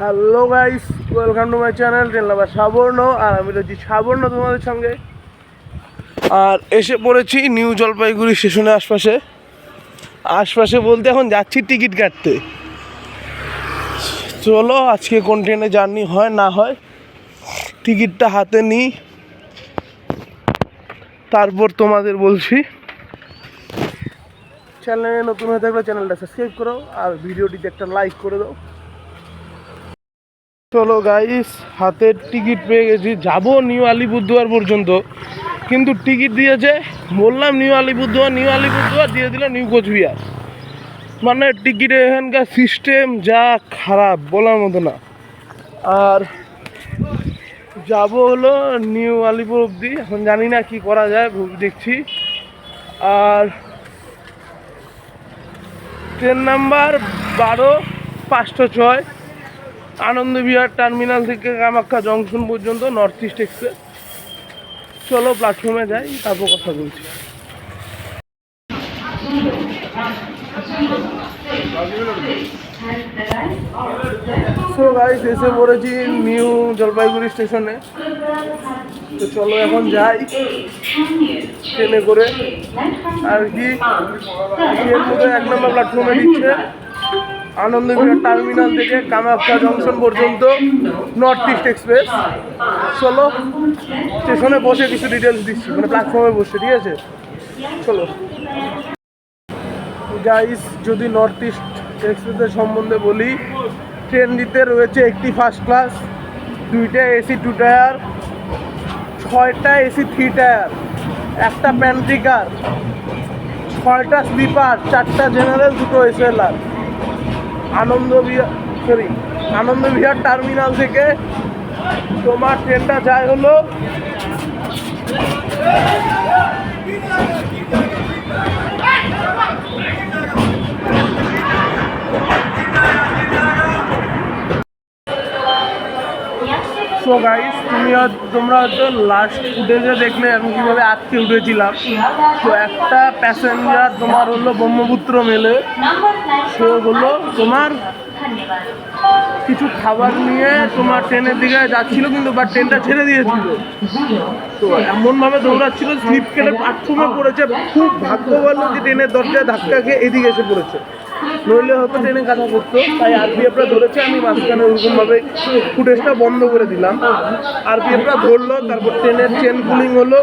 Hello guys welcome to my channel train lover Subarna আর আমি রয়েছি সাবর্ণ তোমাদের সঙ্গে। আর এসে পড়েছি নিউ জলপাইগুড়ি স্টেশনের আশপাশে। আশপাশে বলতে এখন যাচ্ছি টিকিট কাটতে। চলো, আজকে কোন ট্রেনে জার্নি হয়, না হয়, টিকিটটা হাতে নিই। তারপর তোমাদের বলছি। চ্যানেলে নতুন হয়ে থাকলে চ্যানেলটা সাবস্ক্রাইব করো, আর ভিডিওটিতে একটা লাইক করে দাও। চলো গাইস হাতের টিকিট পেয়ে গেছি। যাব নিউ আলিপুরদুয়ার পর্যন্ত। কিন্তু টিকিট দিয়েছে, বললাম নিউ আলিপুরদুয়ার নিউ আলিপুরদুয়ার দিয়ে দিল নিউ কোচবিহার। মানে টিকিটের এখানকার সিস্টেম যা খারাপ, বলার মতো না। আর যাব হলো নিউ আলিপুর অবধি। এখন জানি না কি করা যায় দেখছি। আর ট্রেন নাম্বার বারো পাঁচশো ছয়। আনন্দবিহার টার্মিনাল থেকে কামাখ্যা জংশন পর্যন্ত নর্থ ইস্ট এক্সপ্রেস। চলো প্ল্যাটফর্মে যাই, তারপর কথা বলছি। সো এসে পড়েছি নিউ জলপাইগুড়ি স্টেশনে। তো চলো এখন যাই ট্রেনে করে। আর কি? এক নম্বর প্ল্যাটফর্মে দিচ্ছে। আনন্দবিহার টার্মিনাল থেকে কামাখ্যা জংশন পর্যন্ত নর্থ ইস্ট এক্সপ্রেস চলো, স্টেশনে বসে কিছু ডিটেলস দিচ্ছি মানে প্ল্যাটফর্মে বসে, ঠিক আছে? চলো। গাইস যদি নর্থ ইস্ট এক্সপ্রেসের সম্বন্ধে বলি, ট্রেনটিতে রয়েছে একটি ফার্স্ট ক্লাস দুইটা এসি টু টায়ার ছয়টা এসি থ্রি টায়ার একটা প্যান্ট্রিকার ছয়টা স্লিপার চারটা জেনারেল দুটো SLR Anand Vihar sorry Anand Vihar terminal থেকে তোমার ট্রেনটা যায় হলো সো গাইস তুমি তোমরা হয়তো লাস্ট ফুটেজে দেখলে আমি কীভাবে আজকে উঠেছিলাম। তো একটা প্যাসেঞ্জার তোমার হলো ব্রহ্মপুত্র মেলে। সে হলো তোমার কিছু খাবার নিয়ে তোমার ট্রেনের দিকে যাচ্ছিল কিন্তু বা ট্রেনটা ছেড়ে দিয়েছিল। তো এমনভাবে দৌড়াচ্ছিল স্লিপ কেটে প্ল্যাটফর্মে পড়েছে। খুব ভাগ্য যে ট্রেনের দরজায় ধাক্কা খেয়ে এদিকে এসে পড়েছে। নইলে হয়তো ট্রেনে কাঁথা করতো, তাই আরপিএফরা ধরেছে, আমি মাঝখানে ওরকমভাবে ফুটেজটা বন্ধ করে দিলাম। আরপিএফরা ধরলো, তারপর ট্রেনের চেন পুলিং হলো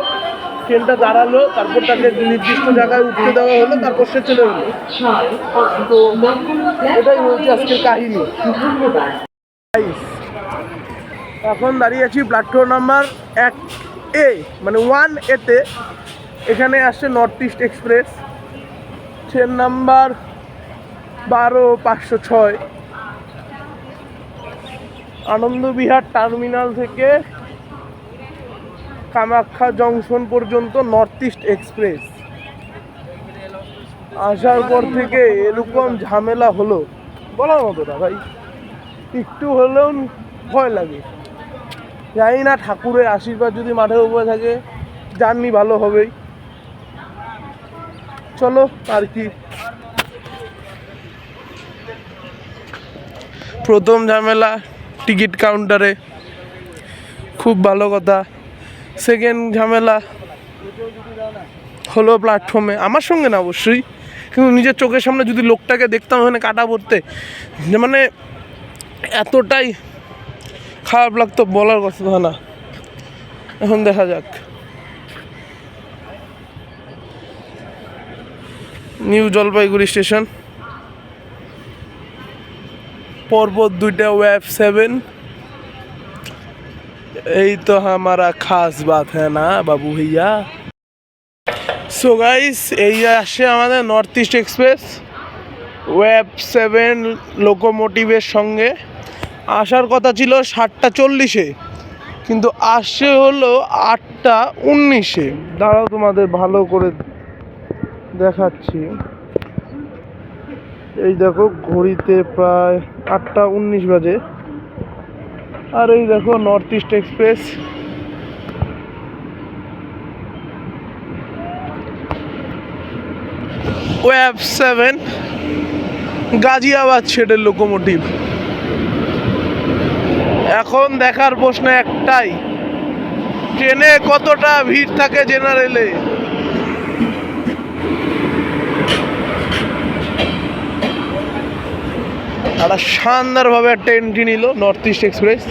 ট্রেনটা দাঁড়াল, তারপর তাকে নির্দিষ্ট জায়গায় উঠতে দেওয়া হলো, তারপর সে চলে গেলো। তো এটাই হচ্ছে আজকের কাহিনী। এখন দাঁড়িয়ে আছি প্ল্যাটফর্ম নাম্বার এক এ মানে ওয়ান এতে এখানে আসছে North East Express train number বারো, পাঁচশো ছয়। আনন্দবিহার টার্মিনাল থেকে কামাখ্যা জংশন পর্যন্ত নর্থ ইস্ট এক্সপ্রেস। আসার পর থেকে এরকম ঝামেলা হলো। বলার মতো না ভাই। একটু হলেও ভয় লাগে। জানি না ঠাকুরের আশীর্বাদ যদি মাঠের উপরে থাকে, জার্নি ভালো হবেই। চলো, আর কি। প্রথম ঝামেলা টিকিট কাউন্টারে। খুব ভালো কথা। সেকেন্ড ঝামেলা হলো প্ল্যাটফর্মে আমার সঙ্গে না অবশ্যই। কিন্তু নিজের চোখের সামনে যদি লোকটাকে দেখতাম ওখানে কাটা পড়তে, যে মানে এতটাই খারাপ লাগতো বলার কথা না। এখন দেখা যাক। New Jalpaiguri station. পর্বত দুইটা ওয়েব সেভেন এই তো আমারা খাস বাত হ্যাঁ না, বাবু ভাইয়া সো গাইস এই আসে আমাদের নর্থ ইস্ট এক্সপ্রেস ওয়েব সেভেন লোকোমোটিভের সঙ্গে। আসার কথা ছিল সাতটা চল্লিশে, কিন্তু আসে হলো আটটা উনিশে। দাঁড়াও তোমাদের ভালো করে দেখাচ্ছি। এই দেখো, ঘড়িতে প্রায় আটটা উনিশ বাজে। আর এই দেখো নর্থ ইস্ট এক্সপ্রেস ওয়েব সেভেন গাজিয়াবাদ ছেড়ে লোকোমোটিভ এখন দেখার প্রশ্ন একটাই, ট্রেনে কতটা ভিড় থাকে জেনারেলে একটা শানদারভাবে একটা এন্ট্রি নিল নর্থ ইস্ট এক্সপ্রেস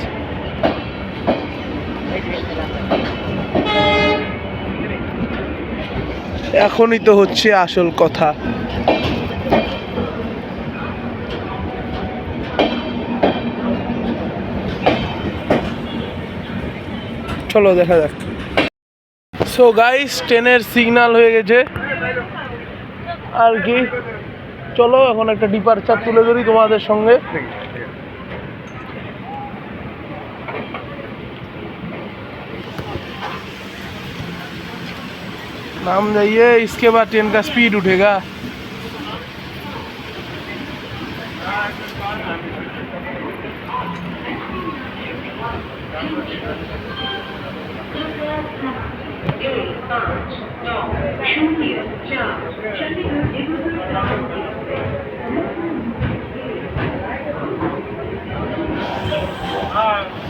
এখনই তো হচ্ছে আসল কথা। চলো দেখা যাক। সো গাইস ট্রেনের সিগন্যাল হয়ে গেছে। আর কি? চলো এখন একটা ডিপারচার তুলে ধরি তোমাদের সঙ্গে नाम जाइए इसके बाद ट्रेन का स्पीड उठेगा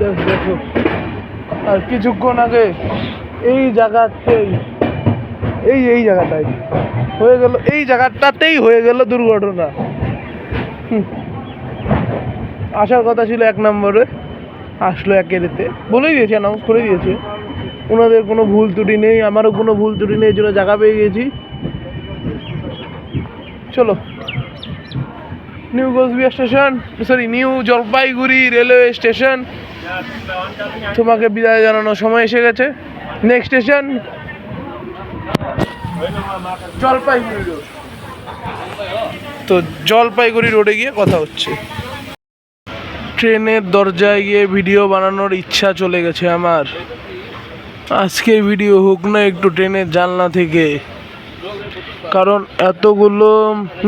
দেখ। আর কিছুক্ষণ আগে এই জায়গাতেই এই এই জায়গাটাই হয়ে গেল, এই জায়গাটাতেই হয়ে গেল দুর্ঘটনা। আসার কথা ছিল এক নম্বরে। আসলো একেরেতে বলেই দিয়েছে অ্যানাউন্স করে দিয়েছে। ওনাদের কোনো ভুল ত্রুটি নেই, আমারও কোনো ভুল ত্রুটি নেই জন্য জায়গা পেয়ে গেছি। চলো। New Cooch Behar station sorry New Jalpaiguri railway station. তোমাকে বিদায় জানানোর সময় এসে গেছে। নেক্সট স্টেশন জলপাইগুড়ি রোড তো জলপাইগুড়ি রোডে গিয়ে কথা হচ্ছে। ট্রেনের দরজায় গিয়ে ভিডিও বানানোর ইচ্ছা চলে গেছে আমার। আজকে ভিডিও হোক না, একটু ট্রেনের জানলা থেকে। কারণ এতগুলো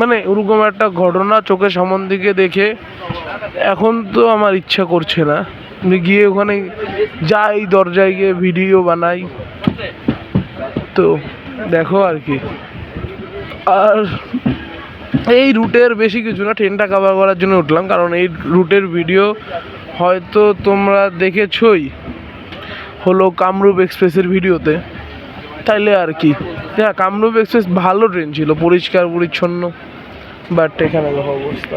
মানে ওরকম একটা ঘটনা চোখের সামন দিকে দেখে এখন তো আমার ইচ্ছা করছে না। গিয়ে ওখানে যাই, দরজায় গিয়ে ভিডিও বানাই। তো দেখো আর কি। আর এই রুটের বেশি কিছু না ট্রেনটা কাভার করার জন্য উঠলাম, কারণ এই রুটের ভিডিও হয়তো তোমরা দেখেছই, হলো কামরূপ এক্সপ্রেসের ভিডিওতে। তাইলে আর কি। হ্যাঁ কামরূপ এক্সপ্রেস ভালো ট্রেন ছিল, পরিষ্কার, পরিচ্ছন্ন বাট এখানে দেখো অবস্থা।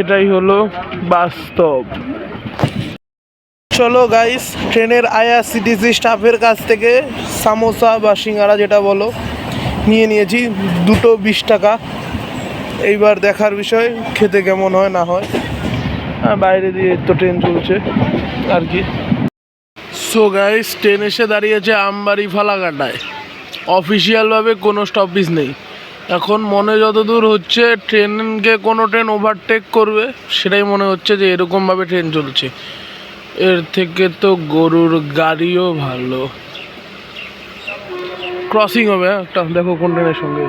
এটাই হলো বাস্তব। চলো গাইস ট্রেনের আইআরসিটিসি স্টাফের কাছ থেকে সামোসা বা সিঙ্গারা যেটা বলো নিয়ে নিয়েছি, দুটো বিশ টাকা। এইবার দেখার বিষয়, খেতে কেমন হয়, না হয়। হ্যাঁ বাইরে দিয়ে তো ট্রেন চলছে, আর কি। সো গাইস ট্রেন এসে দাঁড়িয়েছে আমবাড়ি ফালাকাটায়। অফিসিয়ালভাবে কোনো স্টপিস নেই। এখন মনে যতদূর হচ্ছে, ট্রেনকে কোনো ট্রেন ওভারটেক করবে, সেটাই মনে হচ্ছে যে এরকমভাবে ট্রেন চলছে। এর থেকে তো গরুর গাড়িও ভালো। ক্রসিং হবে হ্যাঁ, একটা দেখো কোন ট্রেনের সঙ্গে।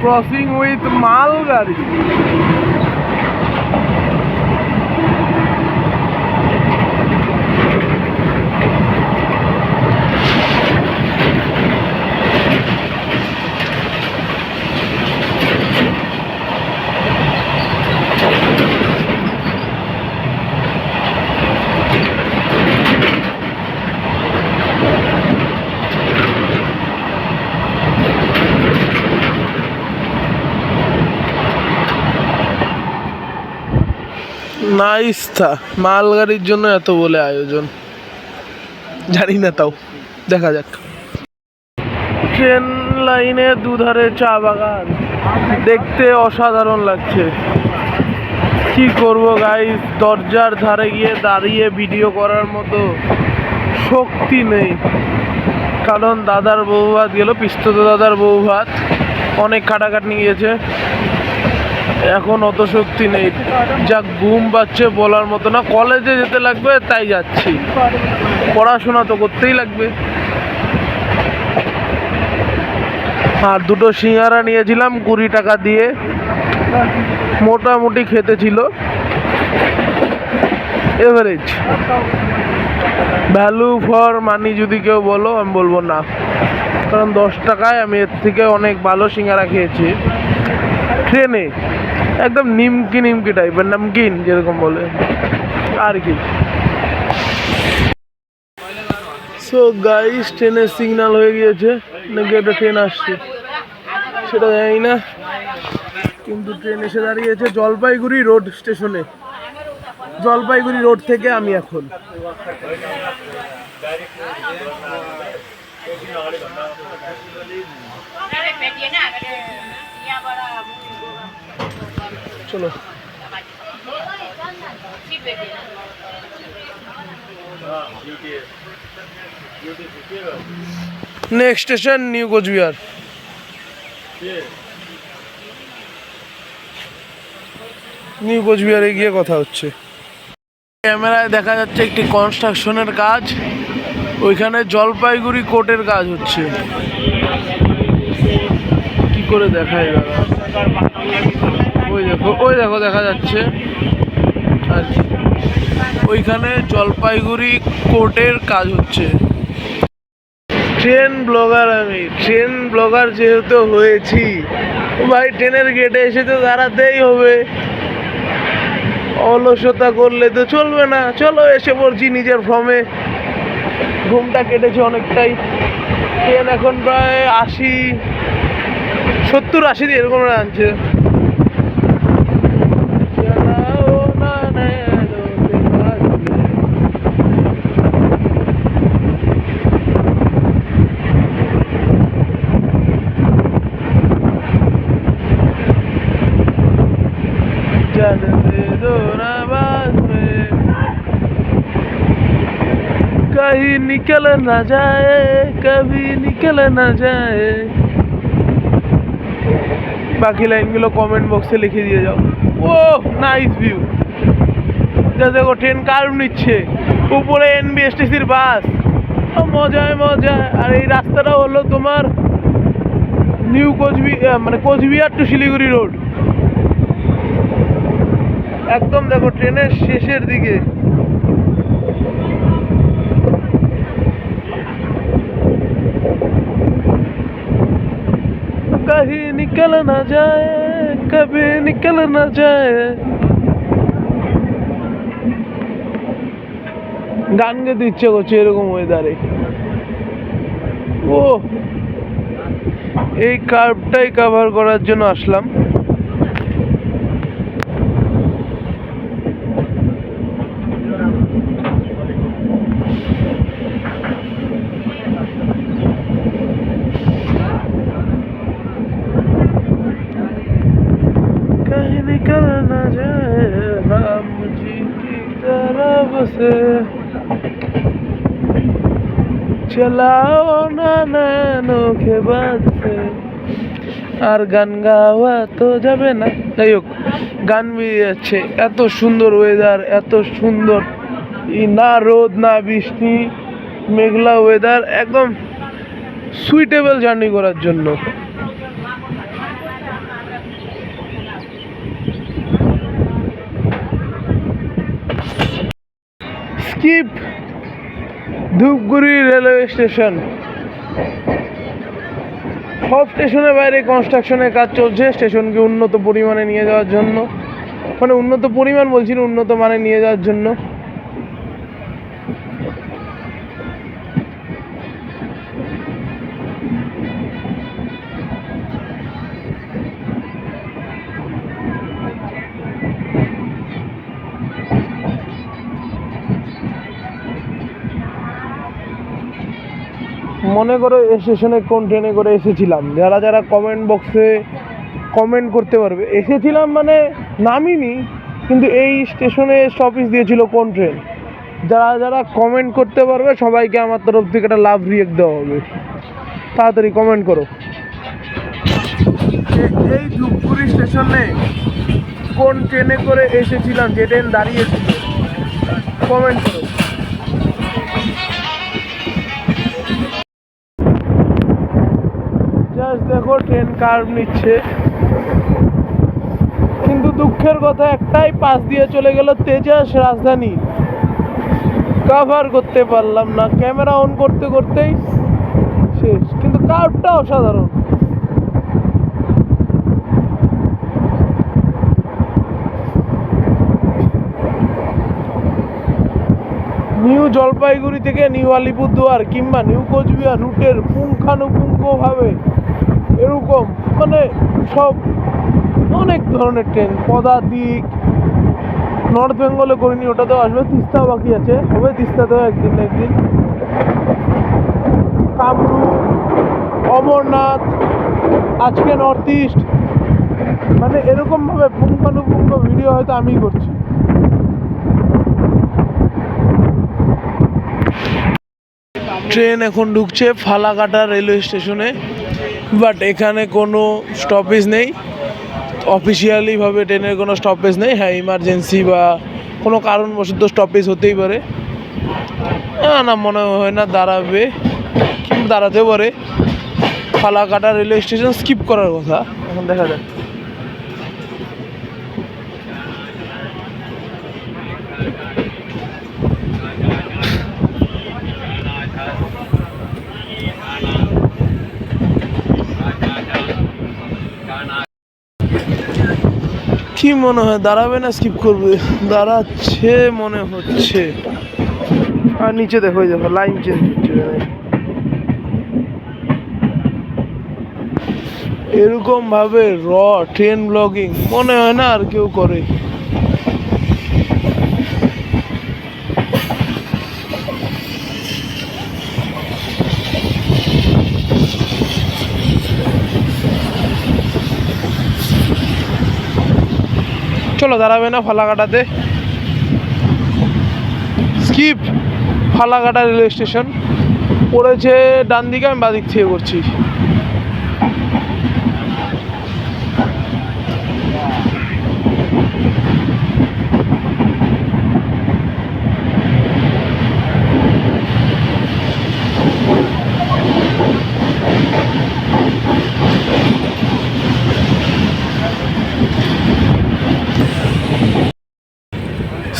ক্রসিং উইথ মাল গাড়ি নাইস থা মালগাড়ির জন্য এত বলে আয়োজন। জানি না তাও। দেখা যাক। ট্রেন লাইনে দুধারে চা বাগান। দেখতে অসাধারণ লাগছে। কি করব গাইস দরজার ধারে গিয়ে দাঁড়িয়ে ভিডিও করার মতো শক্তি নেই। কারণ দাদার বউ ভাত গেল পিস্তত দাদার বউ ভাত। অনেক কাটাকাটি গিয়েছে এখন অত শক্তি নেই। যা ঘুম পাচ্ছে বলার মতো না। কলেজে যেতে লাগবে, তাই যাচ্ছি। পড়াশোনা তো করতেই লাগবে। আর দুটো সিঙ্গারা নিয়েছিলাম কুড়ি টাকা দিয়ে। মোটামুটি খেতে ছিল। এভারেজ ভ্যালু ফর মানি যদি কেউ বলো, আমি বলব না। কারণ দশ টাকায় আমি এর থেকে অনেক ভালো সিঙ্গারা খেয়েছি। ট্রেনে, একদম নিমকি নিমকি টাইপের নামকিন যেরকম বলে। আর কি। সো গাইস ট্রেনের সিগন্যাল হয়ে গিয়েছে, নাকি একটা ট্রেন আসছে? সেটা জানি না। কিন্তু ট্রেন এসে দাঁড়িয়েছে জলপাইগুড়ি রোড স্টেশনে জলপাইগুড়ি রোড থেকে আমি এখন। চলো। Next station New Cooch Behar New কোচবিহারে গিয়ে কথা হচ্ছে। ক্যামেরায় দেখা যাচ্ছে একটি কনস্ট্রাকশনের কাজ। ওইখানে জলপাইগুড়ি কোর্টের কাজ হচ্ছে। কি করে দেখায় দাদা? ওই দেখো ওই দেখো দেখা যাচ্ছে। আর। ওইখানে জলপাইগুড়ি কোর্টের কাজ হচ্ছে। ট্রেন ব্লগার আমি, ট্রেন ব্লগার যেহেতু হয়েছি ভাই ট্রেনের গেটে এসে তো দাঁড়াতেই হবে। অলসতা করলে তো চলবে না। চলো এসে পড়ছি নিজের ফর্মে ঘুমটা কেটেছে অনেকটাই। ট্রেন এখন প্রায় আশি, সত্তর, আশি দিয়ে এরকম আনছে निकल न जाए कभी निकल न जाए বাকি লাইনগুলো কমেন্ট বক্সে লিখে দিয়ে যাও ও নাইস ভিউ যা দেখো ট্রেন কার্ভ নিচ্ছে উপরে এনবিএসটিসির বাস ও মজায় মজা আর এই রাস্তাটা হলো তোমার নিউ কোচবিহার মানে কোচবিহার টু শিলিগুড়ি রোড একদম দেখো ট্রেনের শেষের দিকে निकल न जाए कभी निकल न जाए গান গেতে ইচ্ছে করছে এরকম ওয়েদারে ও এই কার্ভটাই কভার করার জন্য আসলাম চালাও না না, নখে বাজছে। আর গান গাওয়া তো যাবে না। যাই হোক, গান বেরিয়ে যাচ্ছে এত সুন্দর ওয়েদার এত সুন্দর না রোদ, না বৃষ্টি, মেঘলা ওয়েদার একদম সুইটেবল জার্নি করার জন্য। Dhupguri railway station. সব স্টেশনের বাইরে কনস্ট্রাকশনের কাজ চলছে, স্টেশনকে উন্নত পরিমাণে নিয়ে যাওয়ার জন্য। মানে উন্নত পরিমাণ বলছি উন্নত মানে নিয়ে যাওয়ার জন্য। মনে করো স্টেশনে কোন ট্রেনে করে এসেছিলাম। যারা যারা কমেন্ট বক্সে কমেন্ট করতে পারবে। এসেছিলাম মানে নামিনি, কিন্তু এই স্টেশনে স্টপেজ দিয়েছিল কোন ট্রেন যারা যারা কমেন্ট করতে পারবে, সবাইকে আমার তরফ থেকে একটা লাভ রিয়েক্ট দেওয়া হবে। তাড়াতাড়ি কমেন্ট করো। এই ধূপগুড়ি স্টেশনে কোন ট্রেনে করে এসেছিলাম যে ট্রেন দাঁড়িয়েছিল। কমেন্ট করো। কার্ভ নিচ্ছে? কিন্তু দুঃখের কথা একটাই, পাশ দিয়ে চলে গেল তেজাস রাজধানী। কাভার করতে পারলাম না ক্যামেরা অন করতে করতেই শেষ। কিন্তু কার্ভটা অসাধারণ। নিউ জলপাইগুড়ি থেকে নিউ আলিপুরদুয়ার কিংবা নিউ কোচবিহার রুটের পুঙ্খানুপুঙ্খভাবে এরকম মানে সব অনেক ধরনের ট্রেন পদাতিক নর্থ বেঙ্গলে করিনি, ওটাতেও আসবে, তিস্তা বাকি আছে, হবে তিস্তাতেও একদিন না একদিন। কামরূপ, অমরনাথ, আজকে নর্থ ইস্ট মানে এরকমভাবে পুঙ্খানুপুঙ্খ ভিডিও হয়তো আমিই করছি। ট্রেন এখন ঢুকছে ফালাকাটা রেলওয়ে স্টেশনে বাট এখানে কোনো স্টপেজ নেই। অফিসিয়ালিভাবে ট্রেনের কোনো স্টপেজ নেই। হ্যাঁ ইমার্জেন্সি বা কোনো কারণবশত স্টপেজ হতেই পারে। না না, মনে হয় না, দাঁড়াবে। দাঁড়াতেও পারে। ফালাকাটা রেলওয়ে স্টেশন স্কিপ করার কথা। এখন দেখা যাক। কি মনে হয়? দাঁড়াবে না? স্কিপ করবে। দাঁড়াচ্ছে মনে হচ্ছে। আর নিচে দেখো দেখো লাইন চেঞ্জ হচ্ছে। এরকম ভাবে র ট্রেন ব্লগিং মনে হয় না আর কেউ করে। চলো, দাঁড়াবে না ফালাকাটাতে। Skip, Falakata railway station. পড়েছে ডান দিকে আমি বাদিক থেকে করছি।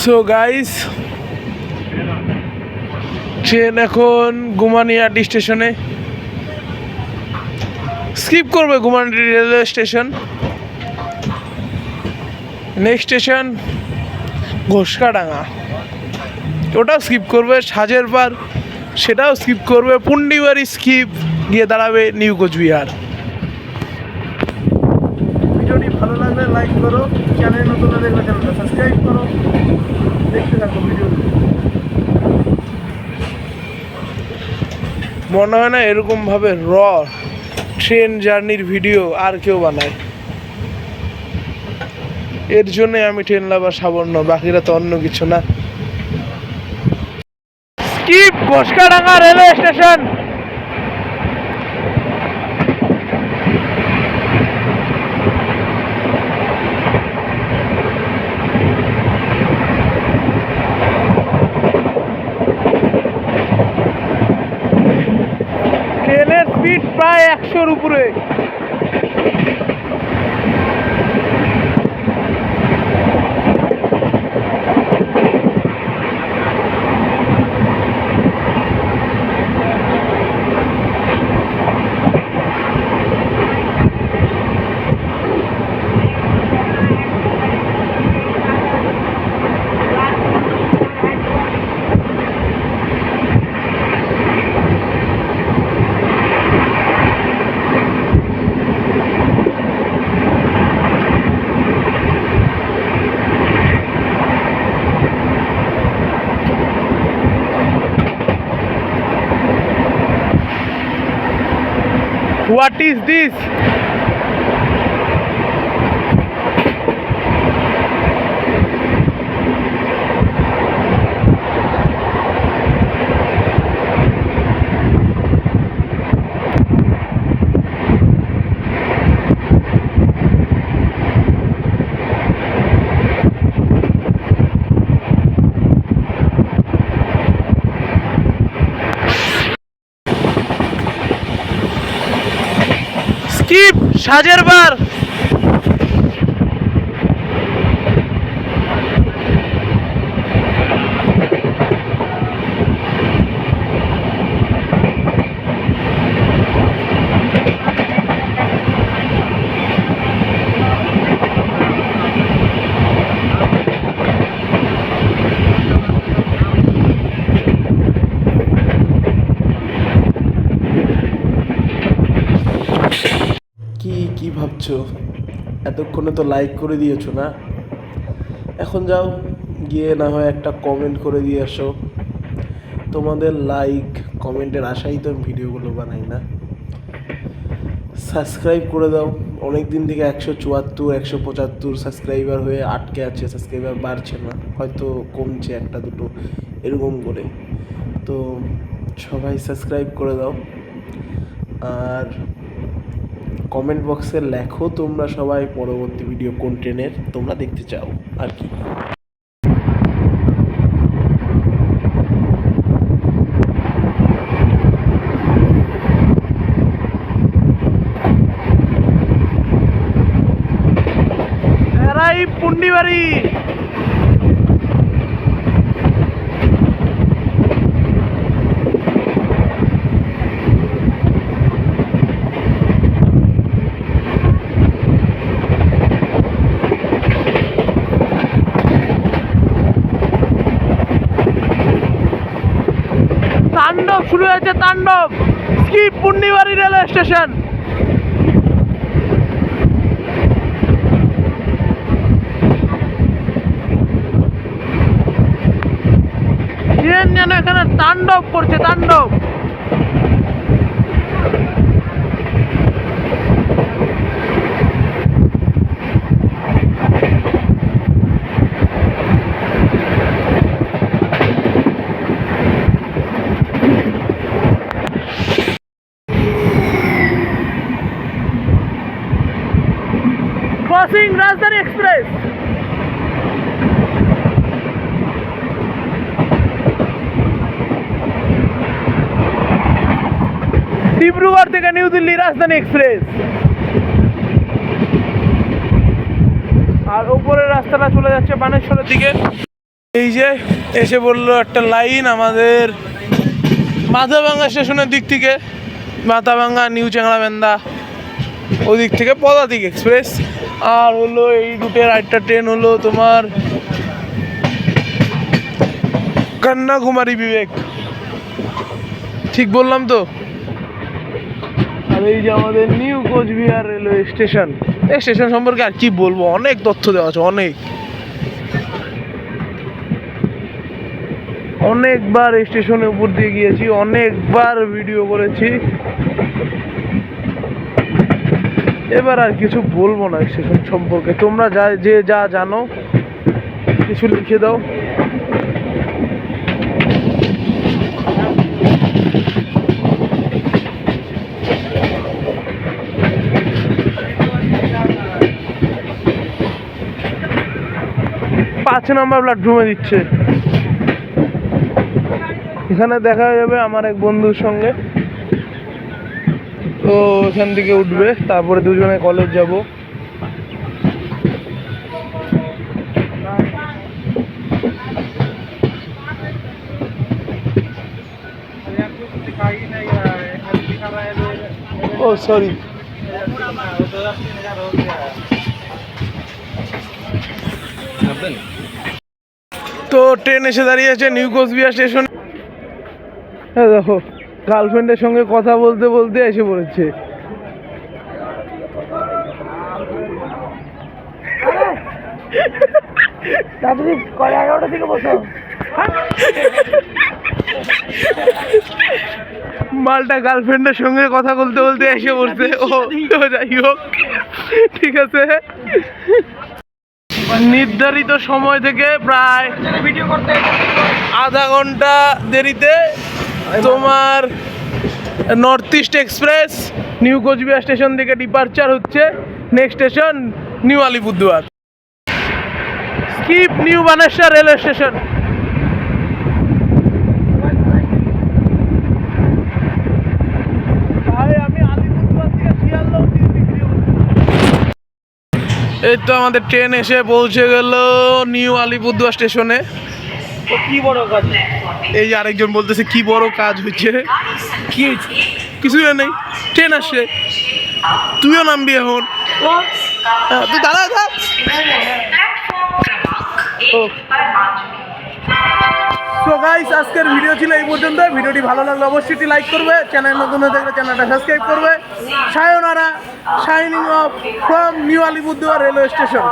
সো গাইস ট্রেন এখন গুমানিয়াটি স্টেশনে স্কিপ করবে Gumaniyati railway station next station Ghoksadanga. ওটাও স্কিপ করবে সাজের পার সেটাও স্কিপ করবে, পুন্ডিবাড়ি স্কিপ গিয়ে দাঁড়াবে নিউ কোচবিহার ভিডিওটি ভালো লাগলে লাইক করো চ্যানেল নতুন হলে দেখলে চ্যানেলটা সাবস্ক্রাইব করো দেখতে থাকো ভিডিও মনে হয় না এরকমভাবে র ট্রেন জার্নির ভিডিও আর কেউ বানায়। এর জন্যে আমি ট্রেন লাভার সাবর্ণ বাকিরা তো অন্য কিছু না। স্কিপ ঘোষকাডাঙ্গা রেলওয়ে স্টেশন ট্রেনের স্পিড প্রায় একশোর উপরে disse? সাজের বার কি ভাবছ এতক্ষণে তো লাইক করে দিয়েছ না? এখন যাও, গিয়ে না হয় একটা কমেন্ট করে দিয়ে আসো। তোমাদের লাইক কমেন্টের আশাই তো আমি ভিডিওগুলো বানাই না। সাবস্ক্রাইব করে দাও। অনেক দিন থেকে একশো চুয়াত্তর, একশো পঁচাত্তর সাবস্ক্রাইবার হয়ে আটকে আছে। সাবস্ক্রাইবার বাড়ছে না। হয়তো কমছে একটা দুটো, এরকম করে। তো সবাই সাবস্ক্রাইব করে দাও। আর কমেন্ট বক্সে লেখো তোমরা সবাই পরবর্তী ভিডিও কন্টেন্টের তোমরা দেখতে চাও আর কি। পুন্ডিবাড়ি তাণ্ডব শুরু হয়েছে তাণ্ডব কি পূর্ণিবাড়ি রেলওয়ে স্টেশন। ট্রেন যেন এখানে তাণ্ডব করছে তাণ্ডব। ক্রসিং রাজধানী এক্সপ্রেস ডিব্রুগড় থেকে নিউ দিল্লি রাজধানী এক্সপ্রেস আর উপরের রাস্তাটা চলে যাচ্ছে বানেশ্বরের দিকে। এই যে এসে বলল একটা লাইন আমাদের মাথাভাঙ্গা স্টেশনের দিক থেকে। মাথাভাঙ্গা নিউ চ্যাংড়াবেন্দা। ওই দিক থেকে পদাতিক এক্সপ্রেস। আর হলো এই রুটের আরেকটা ট্রেন হলো তোমার কন্যাকুমারী বিবেক। ঠিক বললাম তো? আর এই যে আমাদের নিউ কোচবিহার রেলওয়ে স্টেশন। এই স্টেশন সম্পর্কে আর কি বলব? অনেক তথ্য দেওয়া আছে, অনেক। অনেকবার স্টেশনের উপর দিয়ে গিয়েছি, অনেকবার ভিডিও করেছি। এবার আর কিছু বলব না সেসব সম্পর্কে। তোমরা যা, যে যা জানো, কিছু লিখে দাও। পাঁচ নম্বর ব্লাড প্ল্যাটফর্মে দিচ্ছে। এখানে দেখা যাবে আমার এক বন্ধুর সঙ্গে। তো এখান থেকে উঠবে, তারপরে দুজনে কলেজ যাব। ও সরি তো ট্রেন এসে দাঁড়িয়েছে নিউ কোচবিহার স্টেশন। হ্যাঁ দেখো। গার্লফ্রেন্ডের সঙ্গে কথা বলতে বলতে এসে পড়েছে। তাড়াতাড়ি এগারোটা থেকে বসো। মালটা গার্লফ্রেন্ডের সঙ্গে কথা বলতে বলতে এসে পড়ছে। ও তো যাই হোক ঠিক আছে। নির্ধারিত সময় থেকে প্রায় আধা ঘণ্টা দেরিতে তোমার north east express new Coochbehar station থেকে ডিপারচার হচ্ছে। Next station new Alipurduar skip new Baneshwar railway station এই তো আমাদের ট্রেন এসে পৌঁছে গেল নিউ আলিপুরদুয়ার স্টেশনে কি বড় কাজ? এই যে আরেকজন বলতেছে কি বড় কাজ হচ্ছে কি হয়েছে? কিছুই নেই। ট্রেন আসছে। তুইও নামবি এখন। হ্যাঁ, তুই দাঁড়া থাক সো গাইস আজকের ভিডিও ছিল এই পর্যন্ত। ভিডিওটি ভালো লাগলে অবশ্যই লাইক করবে। চ্যানেল নতুন হয়ে থাকলে চ্যানেলটা সাবস্ক্রাইব করবে। Sayonara signing off from new Alipurduar railway station